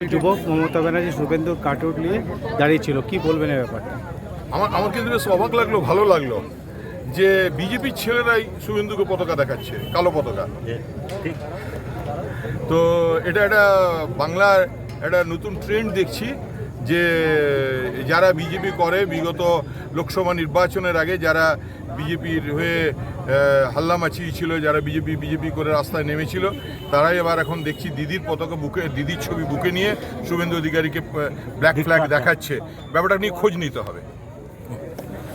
যুবক মমতা ব্যানার্জি শুভেন্দুর কাটুট নিয়ে দাঁড়িয়েছিল। কি বলবেন এই ব্যাপারটা? আমার আমার কিন্তু বেশ অবাক লাগল ভালো লাগল যে বিজেপির ছেলেরাই শুভেন্দুকে পতাকা দেখাচ্ছে কালো পতাকা। তো এটা একটা বাংলার একটা নতুন ট্রেন্ড দেখছি যে যারা বিজেপি করে বিগত লোকসভা নির্বাচনের আগে যারা বিজেপির হয়ে আহ, মাছি মাচিয়েছিল যারা বিজেপি বিজেপি করে রাস্তায় নেমেছিল তারাই এবার এখন দেখছি দিদির পতাকা বুকে দিদির ছবি বুকে নিয়ে শুভেন্দু অধিকারীকে ব্ল্যাক ফ্ল্যাগ দেখাচ্ছে। ব্যাপারটা নিয়ে খোঁজ নিতে হবে।